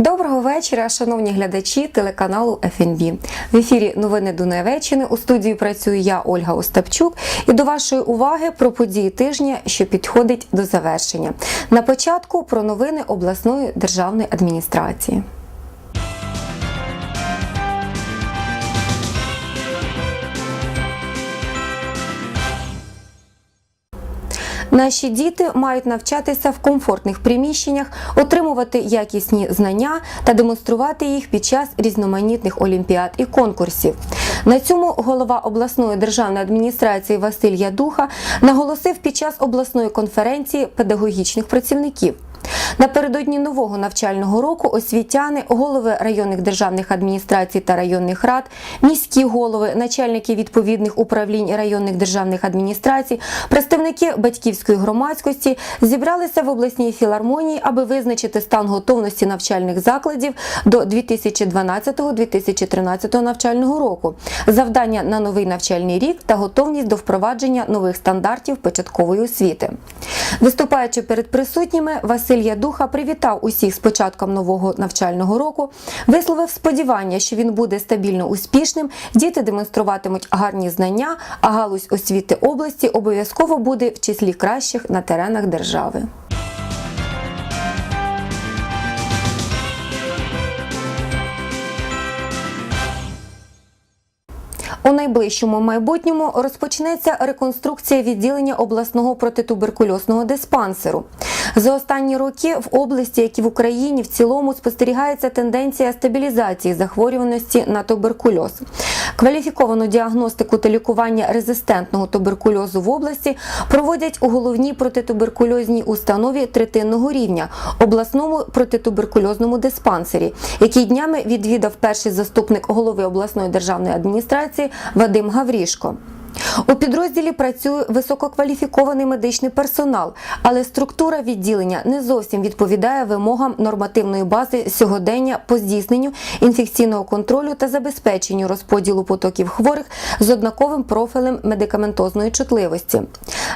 Доброго вечора, шановні глядачі телеканалу ФНБ. В ефірі новини Дуневеччини. У студії працюю я, Ольга Остапчук. І до вашої уваги про події тижня, що підходить до завершення. На початку про новини обласної державної адміністрації. Наші діти мають навчатися в комфортних приміщеннях, отримувати якісні знання та демонструвати їх під час різноманітних олімпіад і конкурсів. На цьому голова обласної державної адміністрації Василь Ядуха наголосив під час обласної конференції педагогічних працівників. Напередодні нового навчального року освітяни, голови районних державних адміністрацій та районних рад, міські голови, начальники відповідних управлінь районних державних адміністрацій, представники батьківської громадськості зібралися в обласній філармонії, аби визначити стан готовності навчальних закладів до 2012-2013 навчального року, завдання на новий навчальний рік та готовність до впровадження нових стандартів початкової освіти. Виступаючи перед присутніми, Василь Ядуха привітав усіх з початком нового навчального року, висловив сподівання, що він буде стабільно успішним, діти демонструватимуть гарні знання, а галузь освіти області обов'язково буде в числі кращих на теренах держави. У найближчому майбутньому розпочнеться реконструкція відділення обласного протитуберкульозного диспансеру. За останні роки в області, як і в Україні, в цілому спостерігається тенденція стабілізації захворюваності на туберкульоз. Кваліфіковану діагностику та лікування резистентного туберкульозу в області проводять у головній протитуберкульозній установі третинного рівня обласному протитуберкульозному диспансері, який днями відвідав перший заступник голови обласної державної адміністрації Вадим Гаврішко. У підрозділі працює висококваліфікований медичний персонал, але структура відділення не зовсім відповідає вимогам нормативної бази сьогодення по здійсненню інфекційного контролю та забезпеченню розподілу потоків хворих з однаковим профілем медикаментозної чутливості.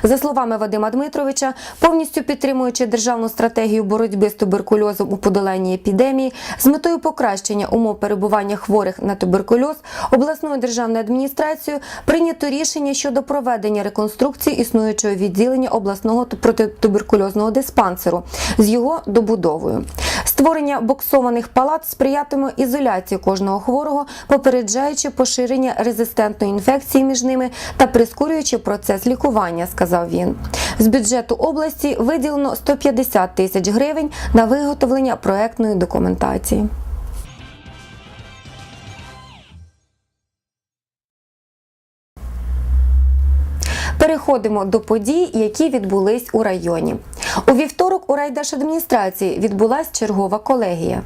За словами Вадима Дмитровича, повністю підтримуючи державну стратегію боротьби з туберкульозом у подоланні епідемії, з метою покращення умов перебування хворих на туберкульоз, обласною державною адміністрацією прийнято рішення щодо проведення реконструкції існуючого відділення обласного протитуберкульозного диспансеру з його добудовою. Створення боксованих палат сприятиме ізоляції кожного хворого, попереджаючи поширення резистентної інфекції між ними та прискорюючи процес лікування, сказав він. З бюджету області виділено 150 тисяч гривень на виготовлення проектної документації. Переходимо до подій, які відбулись у районі. У вівторок у райдержадміністрації відбулась чергова колегія.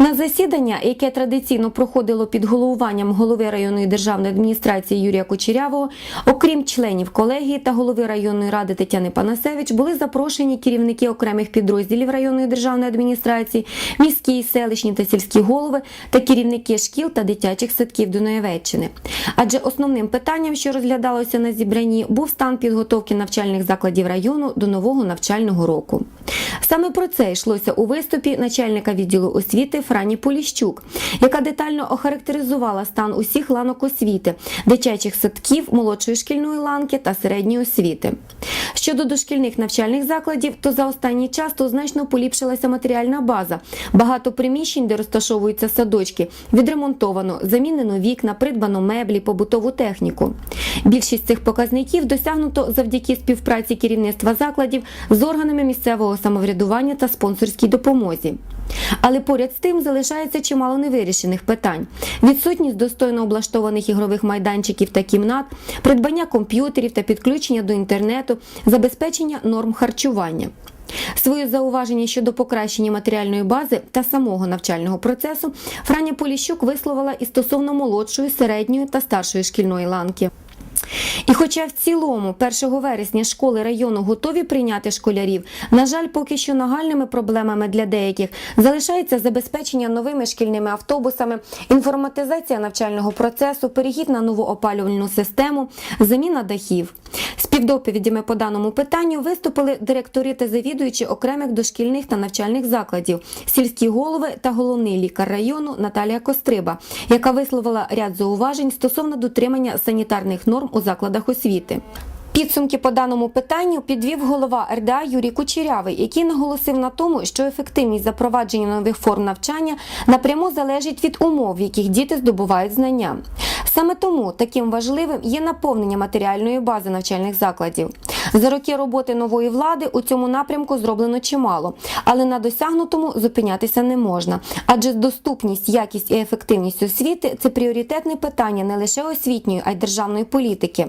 На засідання, яке традиційно проходило під головуванням голови районної державної адміністрації Юрія Кучерявого, окрім членів колегії та голови районної ради Тетяни Панасевич, були запрошені керівники окремих підрозділів районної державної адміністрації, міські, селищні та сільські голови та керівники шкіл та дитячих садків Дунаєвеччини. Адже основним питанням, що розглядалося на зібранні, був стан підготовки навчальних закладів району до нового навчального року. Саме про це йшлося у виступі начальника відділу освіти Франі Поліщук, яка детально охарактеризувала стан усіх ланок освіти, дитячих садків, молодшої шкільної ланки та середньої освіти. Щодо дошкільних навчальних закладів, то за останній час то значно поліпшилася матеріальна база. Багато приміщень, де розташовуються садочки, відремонтовано, замінено вікна, придбано меблі, побутову техніку. Більшість цих показників досягнуто завдяки співпраці керівництва закладів з органами місцевого самоврядування та спонсорській допомозі. Але поряд з тим залишається чимало невирішених питань: відсутність достойно облаштованих ігрових майданчиків та кімнат, придбання комп'ютерів та підключення до інтернету, забезпечення норм харчування. Своє зауваження щодо покращення матеріальної бази та самого навчального процесу Франя Поліщук висловила і стосовно молодшої, середньої та старшої шкільної ланки. І хоча в цілому 1 вересня школи району готові прийняти школярів, на жаль, поки що нагальними проблемами для деяких залишається забезпечення новими шкільними автобусами, інформатизація навчального процесу, перехід на нову опалювальну систему, заміна дахів. Співдоповідями по даному питанню виступили директори та завідуючі окремих дошкільних та навчальних закладів, сільські голови та головний лікар району Наталія Костриба, яка висловила ряд зауважень стосовно дотримання санітарних норм у закладах освіти. Підсумки по даному питанню підвів голова РДА Юрій Кучерявий, який наголосив на тому, що ефективність запровадження нових форм навчання напряму залежить від умов, в яких діти здобувають знання. Саме тому таким важливим є наповнення матеріальної бази навчальних закладів. За роки роботи нової влади у цьому напрямку зроблено чимало, але на досягнутому зупинятися не можна, адже доступність, якість і ефективність освіти це пріоритетне питання не лише освітньої, а й державної політики.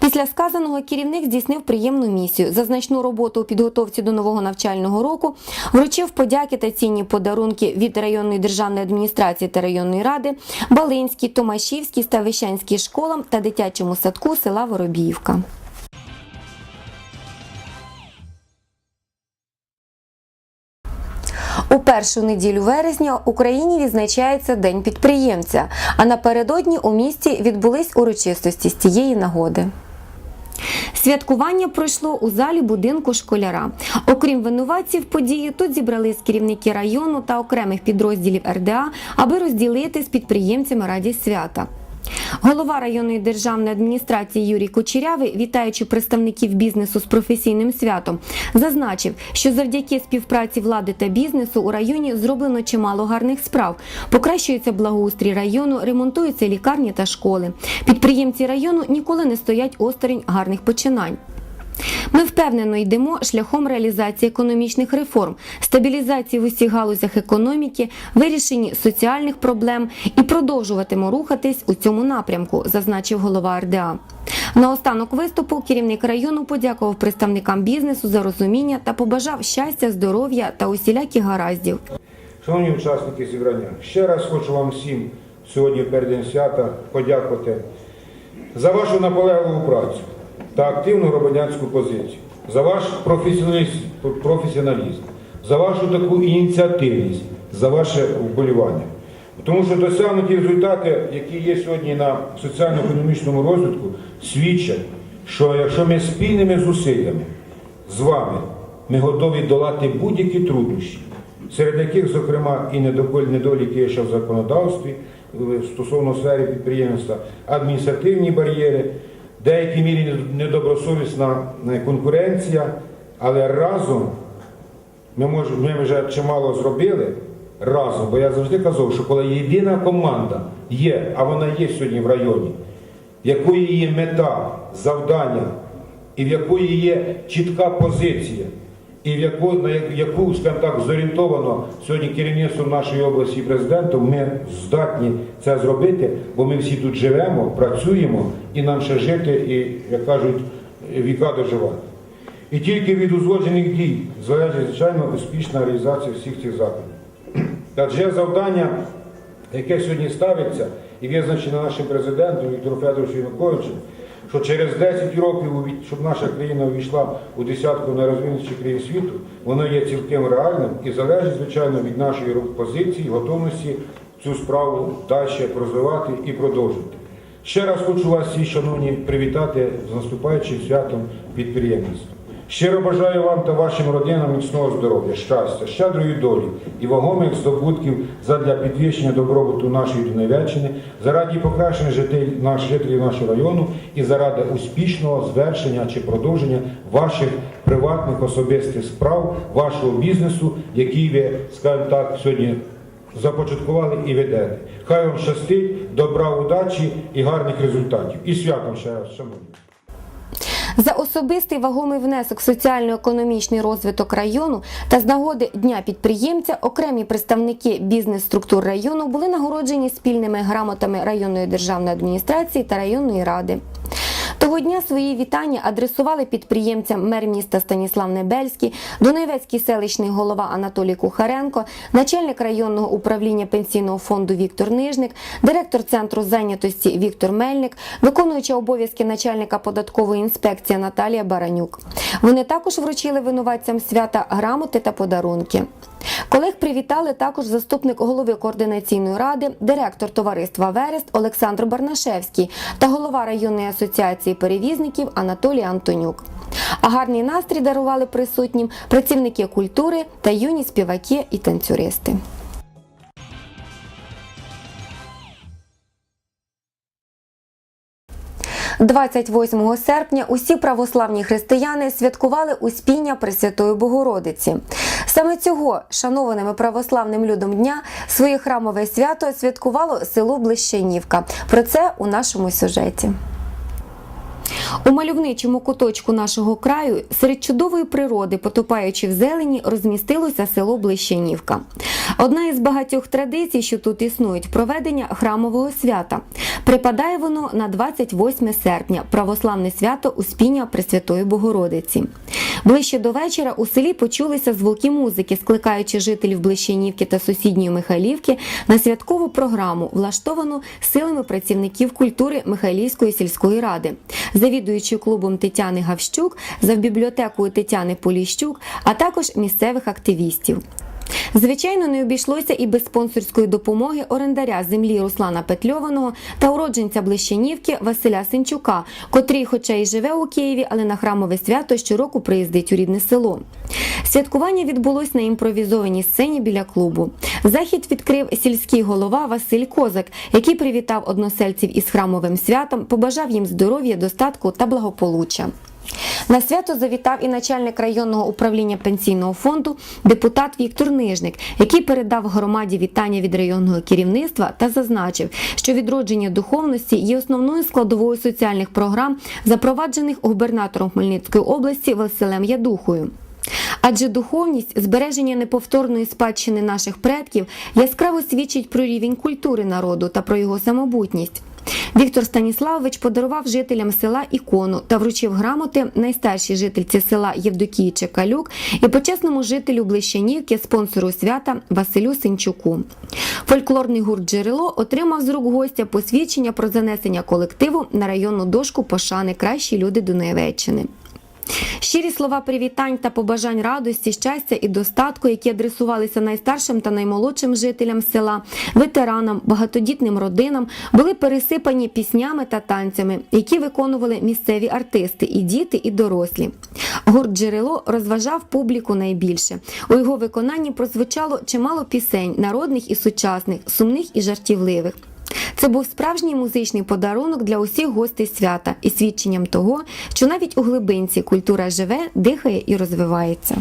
Після сказаного керівник здійснив приємну місію за значну роботу у підготовці до нового навчального року, вручив подяки та цінні подарунки від районної державної адміністрації та районної ради, Балинській, Томашівській, Ставищанській школам та дитячому садку села Воробіївка. У першу неділю вересня Україні відзначається День підприємця, а напередодні у місті відбулись урочистості з цієї нагоди. Святкування пройшло у залі будинку школяра. Окрім винуватців події, тут зібрались керівники району та окремих підрозділів РДА, аби розділити з підприємцями радість свята. Голова районної державної адміністрації Юрій Кучерявий, вітаючи представників бізнесу з професійним святом, зазначив, що завдяки співпраці влади та бізнесу у районі зроблено чимало гарних справ. Покращується благоустрій району, ремонтуються лікарні та школи. Підприємці району ніколи не стоять осторонь гарних починань. Ми впевнено йдемо шляхом реалізації економічних реформ, стабілізації в усіх галузях економіки, вирішенні соціальних проблем і продовжуватимо рухатись у цьому напрямку, зазначив голова РДА. Наостанок виступу керівник району подякував представникам бізнесу за розуміння та побажав щастя, здоров'я та усіляких гараздів. Шановні учасники зібрання, ще раз хочу вам всім сьогодні в переддень свята подякувати за вашу наполегливу працю та активну громадянську позицію, за ваш професіоналізм, за вашу таку ініціативність, за ваше вболівання. Тому що досягнуті результати, які є сьогодні на соціально-економічному розвитку, свідчать, що якщо ми спільними зусиллями з вами ми готові долати будь-які труднощі, серед яких, зокрема, і недоліки є ще в законодавстві е, стосовно сфери підприємства, адміністративні бар'єри, в деякій мірі недобросовісна е, конкуренція, але разом ми, мож, ми вже чимало зробили разом, бо я завжди казав, що коли єдина команда є, а вона є сьогодні в районі, якої є мета, завдання, і в якої є чітка позиція, і в яку, на яку, скажімо так, зорієнтовано сьогодні керівництвом нашої області і президентом, ми здатні це зробити, бо ми всі тут живемо, працюємо і нам ще жити, і, як кажуть, віка доживати. І тільки від узгоджених дій залежить, звичайно, успішна реалізація всіх цих заходів. Адже завдання, яке сьогодні ставиться і визначено нашим президентом Віктором Федоровичем Януковичем, що через 10 років, щоб наша країна увійшла у десятку найрозвинутіших країн світу, воно є цілком реальним і залежить, звичайно, від нашої позиції, готовності цю справу далі розвивати і продовжити. Ще раз хочу вас всі, шановні, привітати з наступаючим святом підприємництва. Щиро бажаю вам та вашим родинам міцного здоров'я, щастя, щедрої долі і вагомих здобутків задля підвищення добробуту нашої Донеччини, заради покращення жителів нашого району і заради успішного звершення чи продовження ваших приватних особистих справ, вашого бізнесу, який ви, скажімо так, сьогодні започаткували і ведете. Хай вам щастить, добра, удачі і гарних результатів. І святом ще раз, шановні. За особистий вагомий внесок в соціально-економічний розвиток району та з нагоди Дня підприємця окремі представники бізнес-структур району були нагороджені спільними грамотами районної державної адміністрації та районної ради. Того дня свої вітання адресували підприємцям мер міста Станіслав Небельський, Донецький селищний голова Анатолій Кухаренко, начальник районного управління пенсійного фонду Віктор Нижник, директор центру зайнятості Віктор Мельник, виконуюча обов'язки начальника податкової інспекції Наталія Баранюк. Вони також вручили винуватцям свята грамоти та подарунки. Колег привітали також заступник голови координаційної ради, директор товариства Верест Олександр Барнашевський та голова районної асоціації перевізників Анатолій Антонюк. А гарний настрій дарували присутнім працівники культури та юні співаки і танцюристи. 28 серпня усі православні християни святкували Успіння Пресвятої Богородиці. Саме цього шанованими православним людом дня своє храмове свято святкувало село Блищенівка. Про це у нашому сюжеті. У мальовничому куточку нашого краю серед чудової природи, потопаючи в зелені, розмістилося село Блищенівка. Одна із багатьох традицій, що тут існують, проведення храмового свята. Припадає воно на 28 серпня, православне свято Успіння Пресвятої Богородиці. Ближче до вечора у селі почулися звуки музики, скликаючи жителів Блищенівки та сусідньої Михайлівки на святкову програму, влаштовану силами працівників культури Михайлівської сільської ради, завідуючи клубом Тетяни Гавщук, завбібліотекою Тетяни Поліщук, а також місцевих активістів. Звичайно, не обійшлося і без спонсорської допомоги орендаря землі Руслана Петльованого та уродженця Блищенівки Василя Синчука, котрий, хоча й живе у Києві, але на храмове свято щороку приїздить у рідне село. Святкування відбулось на імпровізованій сцені біля клубу. Захід відкрив сільський голова Василь Козак, який привітав односельців із храмовим святом, побажав їм здоров'я, достатку та благополуччя. На свято завітав і начальник районного управління пенсійного фонду, депутат Віктор Нижник, який передав громаді вітання від районного керівництва та зазначив, що відродження духовності є основною складовою соціальних програм, запроваджених губернатором Хмельницької області Василем Ядухою. Адже духовність, збереження неповторної спадщини наших предків яскраво свідчить про рівень культури народу та про його самобутність. Віктор Станіславович подарував жителям села ікону та вручив грамоти найстаршій жительці села Євдокії Чекалюк і почесному жителю Блищанівки, спонсору свята Василю Синчуку. Фольклорний гурт Джерело отримав з рук гостя посвідчення про занесення колективу на районну дошку пошани кращі люди Дунаєвеччини. Щирі слова привітань та побажань радості, щастя і достатку, які адресувалися найстаршим та наймолодшим жителям села, ветеранам, багатодітним родинам, були пересипані піснями та танцями, які виконували місцеві артисти, і діти, і дорослі. Гурт джерело розважав публіку найбільше. У його виконанні прозвучало чимало пісень, народних і сучасних, сумних і жартівливих. Це був справжній музичний подарунок для усіх гостей свята і свідченням того, що навіть у глибинці культура живе, дихає і розвивається.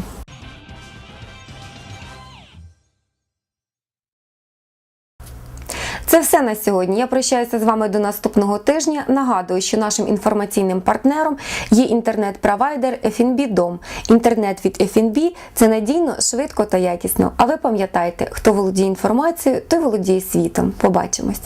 Це все на сьогодні. Я прощаюся з вами до наступного тижня. Нагадую, що нашим інформаційним партнером є інтернет-провайдер FNB Дом. Інтернет від FNB – це надійно, швидко та якісно. А ви пам'ятайте, хто володіє інформацією, той володіє світом. Побачимось.